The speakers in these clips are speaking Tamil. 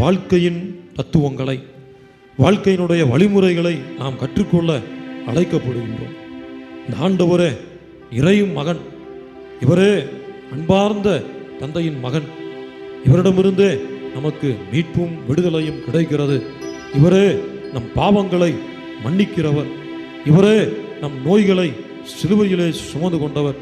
வாழ்க்கையின் தத்துவங்களை வாழ்க்கையினுடைய வழிமுறைகளை நாம் கற்றுக்கொள்ள அழைக்கப்படுகின்றோம். இந்த ஆண்டவரே இறையும் மகன். இவரே அன்பார்ந்த தந்தையின் மகன். இவரிடமிருந்தே நமக்கு மீட்பும் விடுதலையும் கிடைக்கிறது. இவரே நம் பாவங்களை மன்னிக்கிறவர். இவரே நம் நோய்களை சிலுவையிலே சுமந்து கொண்டவர்.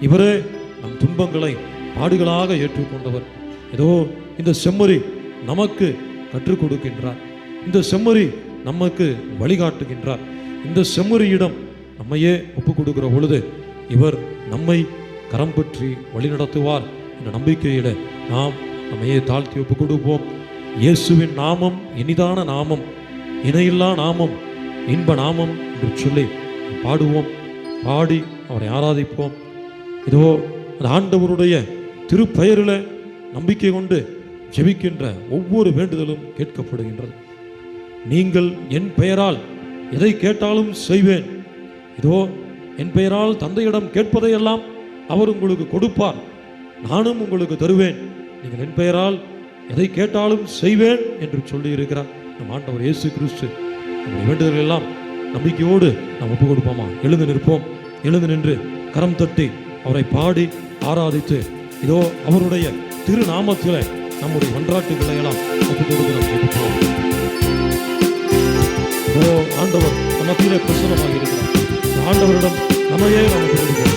இவரே நம் துன்பங்களை பாடுகளாக ஏற்றுக்கொண்டவர். ஏதோ இந்த செம்மறி நமக்கு கற்றுக் கொடுக்கின்றார் இந்த செம்மறி நமக்கு வழிகாட்டுகின்றார். இந்த செம்மறியிடம் நம்மையே ஒப்புக் கொடுக்கிற பொழுது இவர் நம்மை கரம் பற்றி வழிநடத்துவார் என்ற நம்பிக்கையில நாம் நம்மையே தாழ்த்தி ஒப்புக் கொடுப்போம் இயேசுவின் நாமம் இனிதான நாமம் இணையில்லா நாமம் இன்ப நாமம் என்று சொல்லி பாடுவோம். பாடி அவரை ஆராதிப்போம். இதோ அந்த ஆண்டவருடைய திருப்பெயரில் நம்பிக்கை கொண்டு ஜெபிக்கின்ற ஒவ்வொரு வேண்டுதலும் கேட்கப்படுகின்றது. நீங்கள் என் பெயரால் எதை கேட்டாலும் செய்வேன். இதோ என் பெயரால் தந்தையிடம் கேட்பதையெல்லாம் அவர் உங்களுக்கு கொடுப்பார். நானும் உங்களுக்கு தருவேன். நீங்கள் என் பெயரால் எதை கேட்டாலும் செய்வேன் என்று சொல்லியிருக்கிறார். நம் ஆண்டவர் இயேசு கிறிஸ்து. நம்முடைய வேண்டுதல்கள் எல்லாம் நம்பிக்கையோடு நாம் ஒப்பு கொடுப்போமா? எழுந்து நிற்போம். எழுந்து நின்று கரம் தட்டி அவரை பாடி ஆராதித்து இதோ அவருடைய திருநாமத்தில் நம்முடைய மன்றாட்டுகளை எல்லாம் ஒப்பு கொடுத்து நாம் ஓ ஆண்டவர் நமத்திலே பிரசனமாக இருக்கிறார். ஆண்டவரிடம் நம்மையே நாம் கொடுக்கிறோம்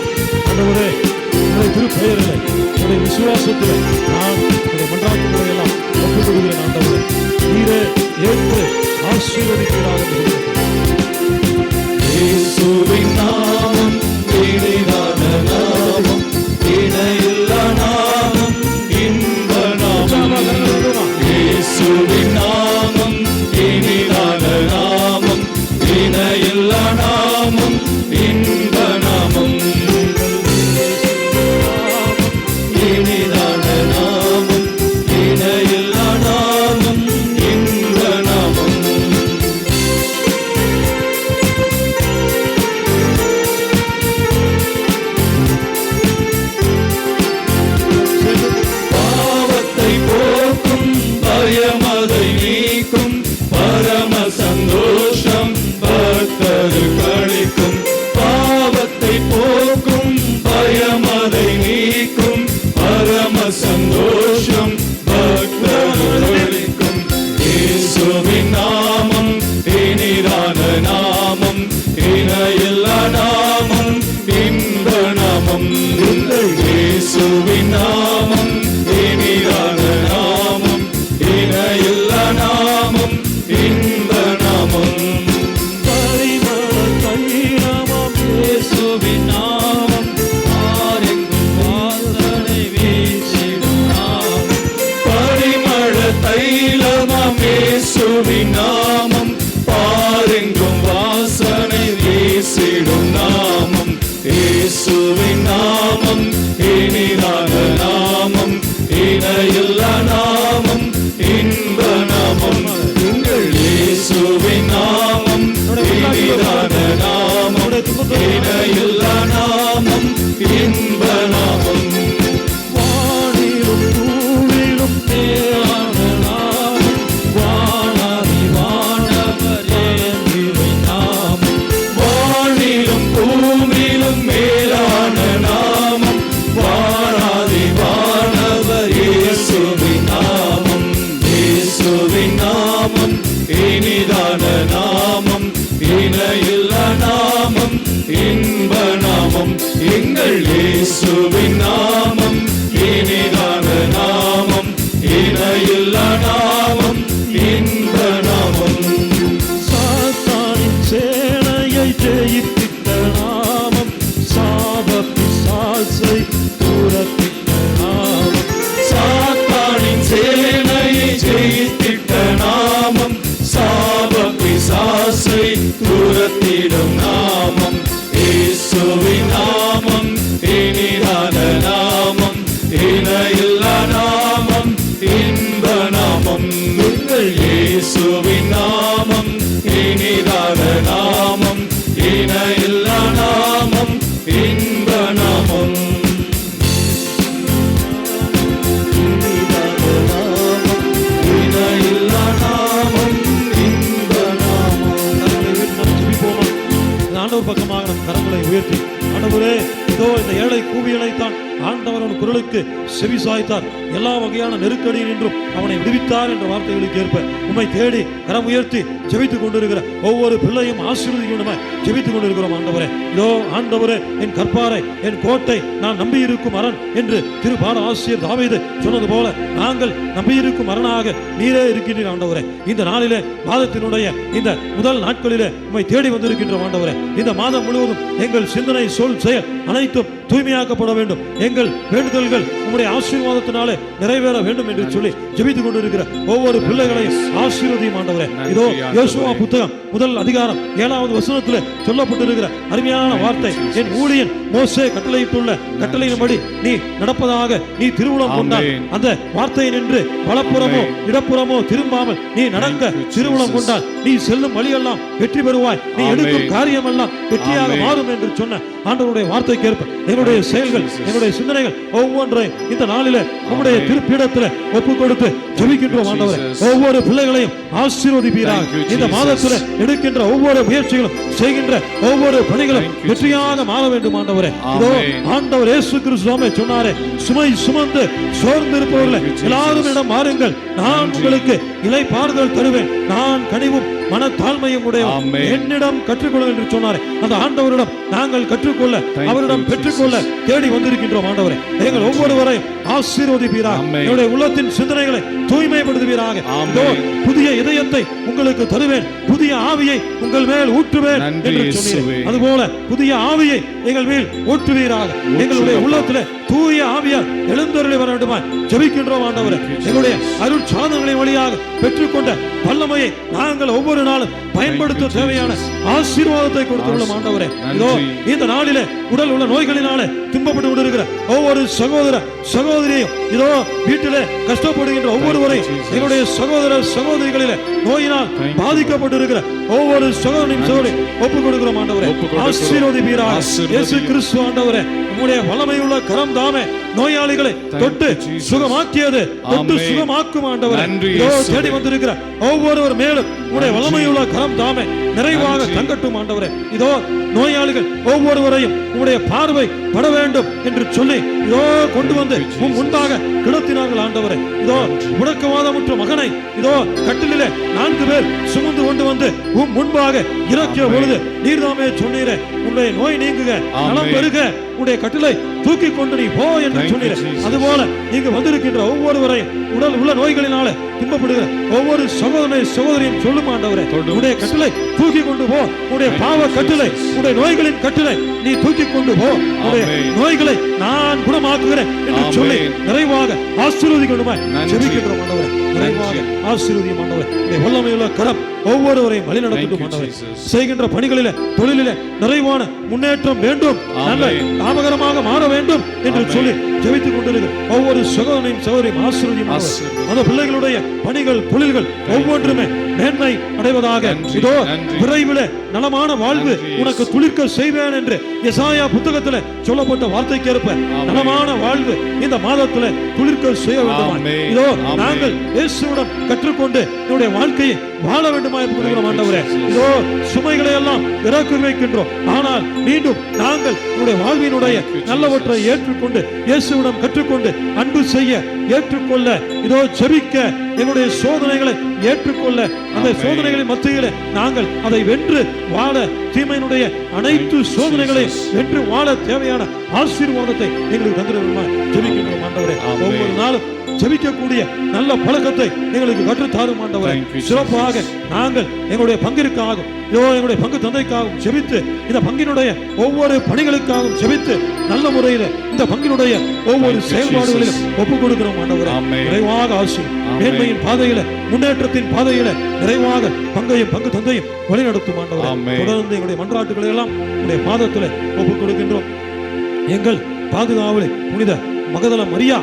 ஆண்டவரே உங்களுடைய திருப்பெயரில் உங்களுடைய விசுவாசத்தில் நான் உங்களுடைய மன்றாட்டுகளை எல்லாம் ஒப்பு கொடுக்கிறேன் ஆண்டவரே. நீரே ஏற்று ஆசீர்வதிக்கிறார். நாமம் பாருங்கும் வாசனை வீசிடும் நாமம். இயேசுவின் நாமம் இனிதான நாமம் இணையில்லா நாமம் இன்ப நாமம். எங்கள் இயேசுவின் நாமம் இனிதான நாமம் இணையில்லா நாமம் இன்ப நாமம். எங்கள் உயர்த்தி. ஆண்டவரே இதோ இந்த ஏழை கூவியலை தான் ஆண்டவர் ஆண்டவரன் குரலுக்கு செவி சாய்த்தார். எல்லா வகையான நெருக்கடியில் நின்றும் அவனை விடுவித்தார் என்ற வார்த்தைகளுக்கு ஏற்ப உம்மை தேடி கரம் உயர்த்தி ஜெபித்துக் கொண்டிருக்கிற ஒவ்வொரு பிள்ளையும் ஆசீர்வதிக்கணுமே ஜெபித்துக் கொண்டிருக்கிறோம் ஆண்டவரே. இதோ ஆண்டவரே என் கற்பாரை என் கோட்டை நான் நம்பியிருக்கும் அரண் என்று திருபாட ஆசிரியர் தாவீது சொன்னது போல நாங்கள் நம்பியிருக்கும் அரணாக நீரே இருக்கின்றீர் ஆண்டவரே. இந்த நாளிலே மாதத்தினுடைய இந்த முதல் நாட்களிலே உம்மை தேடி வந்திருக்கின்ற ஆண்டவரே. இந்த மாதம் முழுவதும் எங்கள் சிந்தனை சொல் செயல் அனைத்தும் தூய்மையாக்கப்பட வேண்டும். எங்கள் வேண்டுதல்கள் உம்முடைய ஆசீர்வாதத்தினாலே நிறைவேற வேண்டும் என்று சொல்லி ஜெபித்துக் கொண்டிருக்கிற ஒவ்வொரு பிள்ளைகளையும் ஆசீர்வதியும் ஆண்டவரே. இதோ யோசுவா புத்தகம் முதல் அதிகாரம் ஏழாவது வசனத்தில் சொல்லப்பட்டிருக்கிற அருமையான வார்த்தை. என் ஊழியன் மோசே கட்டளையிட்டுள்ள கட்டளையின்படி நீ நடப்பதாக நீ திருவுளம் கொண்டால். அந்த வார்த்தையை நின்று வலப்புறமோ இடப்புறமோ திரும்பாமல் நீ நடக்க திருவுளம் கொண்டால் நீ செல்லும் வழியெல்லாம் வெற்றி பெறுவாய். நீ. எடுக்கும் காரியமெல்லாம் வெற்றியாக. மாறும் என்று சொன்ன ஆண்டவருடைய வார்த்தைக்கேற்ப எங்களுடைய செயல்கள் எங்களுடைய சிந்தனைகள் ஒவ்வொன்றையும் இந்த நாளிலே உம்முடைய ஆமென். திருப்பீடத்தில் ஒப்பு கொடுத்து ஜெபிக்கின்றோம் ஆண்டவரே. ஒவ்வொரு பிள்ளைகளையும் ஆசீர்வதிப்பீராக இந்த. மாதத்தில் எடுக்கின்ற ஒவ்வொரு முயற்சிகளும் செய்கின்ற ஒவ்வொரு பணிகளும் வெற்றியாக மாற வேண்டும் ஆண்டவரே இதோ. ஆண்டவர் இயேசு கிறிஸ்துவே சொன்னாரே சுமை சுமந்து சோர்ந்து இருப்பவர்களே. எல்லாரும் இடம் மாறுங்கள் நான். உங்களுக்கு இலை பாறுதல் தருவேன் நான் கனிவும் மனத்தாழ்மையும் Amen. என்னிடம் கற்றுக்கொள்ள என்று சொன்னாரே. அந்த ஆண்டவரிடம் நாங்கள் கற்றுக்கொள்ள அவரிடம் பெற்றுக்கொள்ள தேடி வந்திருக்கின்றோம் ஆண்டவரே. எங்கள் ஒவ்வொருவரையும் ஆசீர்வதிப்பீராக. என்னுடைய உள்ளத்தின் சிந்தனைகளை தூய்மைப்படுத்துவீராக. புதிய இதயத்தை உங்களுக்கு தருவேன். புதிய ஆவியை உங்கள் மேல் ஊற்றுவேன் என்று. சொன்னீர். அதுபோல புதிய ஆவியை எங்கள் மேல் ஊற்றுவீராக எங்களுடைய உள்ளத்திலே தூய ஆவியால் எழுந்தருளி வர வேண்டுமாய் ஜெபிக்கின்றோம் ஆண்டவரே. எங்களுடைய அருள் சாதனைகளின் வழியாக பெற்றுக்கொண்ட வல்லமையை நாங்கள் ஒவ்வொரு நாளும் பயன்படுத்த தேவையான ஆசீர்வாதத்தை கொடுத்துள்ளோம் ஆண்டவரே இதோ இந்த நாளிலே உடல் உள்ள நோய்களினாலே துன்பப்பட்டு கொண்டிருக்கிற ஒவ்வொரு சகோதர சகோதரியையும் இதோ வீட்டிலே கஷ்டப்படுகின்ற ஒவ்வொருவரையும் எங்களுடைய சகோதர சகோதரிகளிலே நோயினால் பாதிக்கப்பட்டிருக்கிற ஒவ்வொரு சகோதரனையும் சகோதரி ஒப்புக் கொடுக்கிறோம் ஆண்டவரே ஒப்புக் கொடுக்கிறோம். ஆசீர்வதிப்பீராக. இயேசு கிறிஸ்து ஆண்டவரே உம்முடைய வல்லமையுள்ள கரம் தாமே நோயாளிகளை தொட்டு. சுகமாக்கியது தொட்டு. சுகமாக்கும் ஆண்டவரே. தேடி வந்திருக்கிற ஒவ்வொருவர் மேலும் நன்றி. வல்லமையுள்ள கரம் தாமே நிறைவாக நன்றி. தங்கட்டும் ஆண்டவரே. இதோ நோயாளிகள் ஒவ்வொருவரையும் உம்முடைய பார்வை பட வேண்டும் என்று சொல்லி இதோ கொண்டு வந்து உம் முன்பாக கிடத்தினார்கள் ஆண்டவரே. இதோ முடக்கவாதமுற்ற மகனை இதோ கட்டிலே நான்கு பேர் சுமந்து கொண்டு வந்து உம் முன்பாக இறக்கிய பொழுது நீர்தாமே சொன்னீரே உன்னுடைய நோய் நீங்குக நலம். பெருக உன்னுடைய கட்டிலை தூக்கி கொண்டு நீ போ என்று சொன்னீரே. அதுபோல இங்கு வந்திருக்கின்ற ஒவ்வொருவரையும் உடல் உள்ள நோய்களினால துன்பப்படுகிற ஒவ்வொரு சகோதரனை சகோதரியும் சொல்லும் ஆண்டவரே. உடைய கட்டளை தூக்கி கொண்டு போ உடைய பாவ கட்டளை உடைய நோய்களின் கட்டளை நீ தூக்கி கொண்டு போ உடைய. நோய்களை நான் குணமாக்குகிறேன் என்று. சொல்லி நிறைவாக ஆசீர்வதிக்கணுமா. ஜெபிக்கின்றோம் ஆண்டவரே நிறைவாக. ஆசீர்வதியும் ஆண்டவரே உடைய வல்லமையுள்ள கரம் ஒவ்வொருவரையும் வழி நடத்தட்டும். செய்கின்ற பணிகளிலே தொழிலிலே நிறைவான முன்னேற்றம் வேண்டும். லாபகரமாக மாற வேண்டும் என்று. சொல்லி ஜெபித்துக் கொண்டிருக்கிற ஒவ்வொரு சகோதரியும் ஆண்டவரே. ஆசீர்வதி. அந்த பிள்ளைகளுடைய பணிகள் தொழில்கள் ஒவ்வொன்றுமே மேன்மை அடைவதாக. இதோ. விரைவில் நலமான வாழ்வு உனக்கு துளிர்க்க செய்வேன் என்று எசாயா புத்தகத்தில் சொல்லப்பட்ட வார்த்தைக்கேற்ப நலமான வாழ்வு இந்த மாதத்தில் துளிர்க்க செய்ய வேண்டுமா இதோ. நாங்கள் இயேசுவிடம் கற்றுக்கொண்டு என்னுடைய வாழ்க்கையை வாழ வேண்டுமா என்று ஆண்டவரே. இதோ சுமைகளை எல்லாம் இறக்கி வைக்கின்றோம். ஆனால் மீண்டும் நாங்கள் என்னுடைய வாழ்வினுடைய நல்லவற்றை ஏற்றுக்கொண்டு இயேசுவிடம் கற்றுக்கொண்டு அன்பு செய்ய ஏற்றுக்கொள்ள இதோ ஜெபிக்க எங்களுடைய சோதனைகளை ஏற்றுக்கொள்ள அந்த. சோதனைகளின் மத்தியிலே நாங்கள் அதை வென்று வாழ தீமையினுடைய அனைத்து சோதனைகளையும் வென்று வாழ தேவையான ஆசீர்வாதத்தை எங்களுக்கு தந்திருமா ஜெபிக்கின்றோம் ஆண்டவரே. ஒவ்வொரு நாளும் ஜெபிக்கக்கூடிய நல்ல பழக்கத்தை எங்களுக்கு கற்றுத்தாரும் ஆண்டவரே. சிறப்பாக நாங்கள் எங்களுடைய பங்கிற்காகவும் இதோ எங்களுடைய பங்கு தந்தைக்காகவும் ஜெபித்து இந்த பங்கினுடைய ஒவ்வொரு பணிகளுக்காகவும் ஜெபித்து நல்ல முறையில் இந்த பங்கினுடைய ஒவ்வொரு செயல்பாடுகளிலும். ஒப்புக் கொடுக்கிறோம் ஆண்டவரே. நிறைவாக ஆசை. மேன்மையின் பாதையில முன்னேற்றத்தின் பாதையில நிறைவாக பங்கையும் பங்கு தந்தையும் வழிநடத்தும் ஆண்டவரே. தொடர்ந்து எங்களுடைய மன்றாட்டுகளை எல்லாம் உடைய பாதத்தில் ஒப்புக் கொடுக்கின்றோம் எங்கள் பாதுகாவலை புனித மகதல மரியா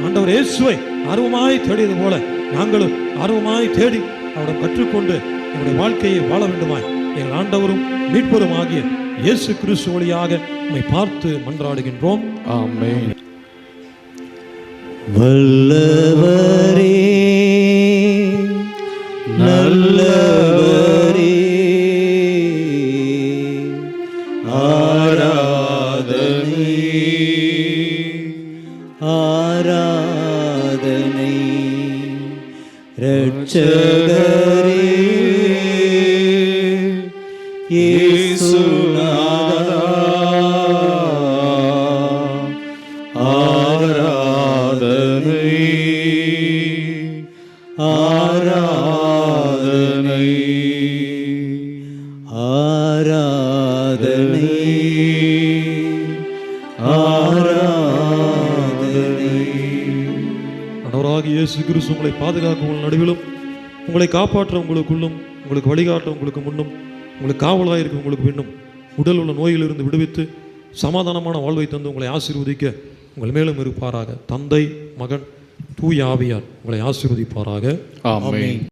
ஆண்டவர் இயேசுவை ஆர்வமாய் தேடியது போல நாங்களும் ஆர்வமாய் தேடி அவரிடம் கற்றுக்கொண்டு எங்களுடைய வாழ்க்கையை வாழ வேண்டுமாய் எங்கள் ஆண்டவரும் மீட்பரும் ஆகிய இயேசு கிறிஸ்து வழியாக உம்மை பார்த்து மன்றாடுகின்றோம். ஆமென். வல்லவரே நல்லவரே இயேசு கிறிஸ்து உங்களை பாதுகாக்கும் உங்கள் நடுவிலும் உங்களை காப்பாற்ற உங்களுக்குள்ளும் உங்களுக்கு வழிகாட்ட உங்களுக்கு முன்னும் உங்களுக்கு காவலாக இருக்க உங்களுக்கு வேண்டும். உடல் உள்ள நோயிலிருந்து விடுவித்து சமாதானமான வாழ்வை தந்து உங்களை ஆசீர்வதிக்க உங்கள் மேலும் இருப்பாராக. தந்தை மகன் தூய் ஆவியார் உங்களை ஆசீர்வதிப்பாராக. ஆமென்.